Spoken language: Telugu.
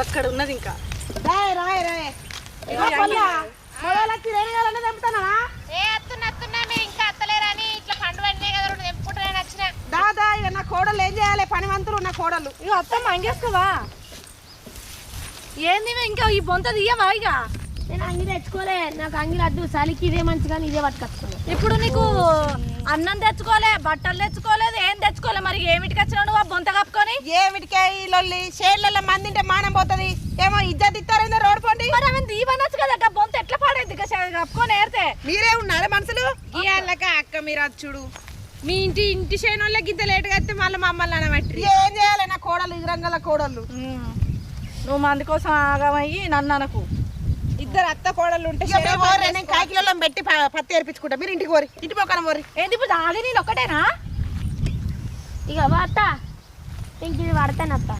అక్కడ ఉన్నది ఇంకా. రాయ్ రాయ్ రాయ్. తెంపుతానా? ఏ అత్తున్నా అత్తున్నా మీరు ఇంకా అత్తలేరని ఇట్లా పండు పడినే కదా రెండు తెంపుకుంటారని వచ్చిన. దాదా ఇక నా కోడలు ఏం చేయాలి? పని మంతులు నా కోడలు ఇక అత్త మంగేసుకోవా? ఏంది ఇంకా ఈ బొంత తీయవా ఇక నేను అంగి తెచ్చుకోలే. నాకు అంగి అద్దు చలికి ఇదే మంచిగా ఇదే పట్టుకొచ్చుకోలే ఇప్పుడు నీకు అన్నం తెచ్చుకోలే బట్టలు తెచ్చుకోలేదు ఏం తెచ్చుకోలే? మరి ఏమిటికి వచ్చినావు నువ్వు? ఆ బొంత కప్పుకొని ఏమిటికే ఈ లొల్లి? షేర్లలో మంది ఉంటే మానం పోతుంది. ఏమో ఇజ్జత్ ఇస్తారేందో రోడ్ పోండి. మరి ఆమె దీవనొచ్చు కదా బొంత ఎట్లా పాడైంది కప్పుకొని ఏరితే మీరే ఉన్నారా మనుషులు ఇవాళక అక్క మీరు చూడు. మీ ఇంటి ఇంటి చేయని వాళ్ళకి ఇంత లేటుగా వస్తే మళ్ళీ మమ్మల్ని అనబట్టి ఏం చేయాలి నా కోడలు ఈ రంగల కోడళ్ళు? నువ్వు మంది కోసం ఆగమయ్యి నన్ను అనకు. ఇద్దరు అత్త కోడలు ఉంటే నేను కాకిలలో పెట్టి పత్తి ఏర్పించుకుంటా. మీరు ఇంటికి పోరి. ఇంటి పక్కన పోరి. ఏంది ఇప్పుడు ఆగి నేను ఒక్కటేనా? ఇక వార్త ఇంక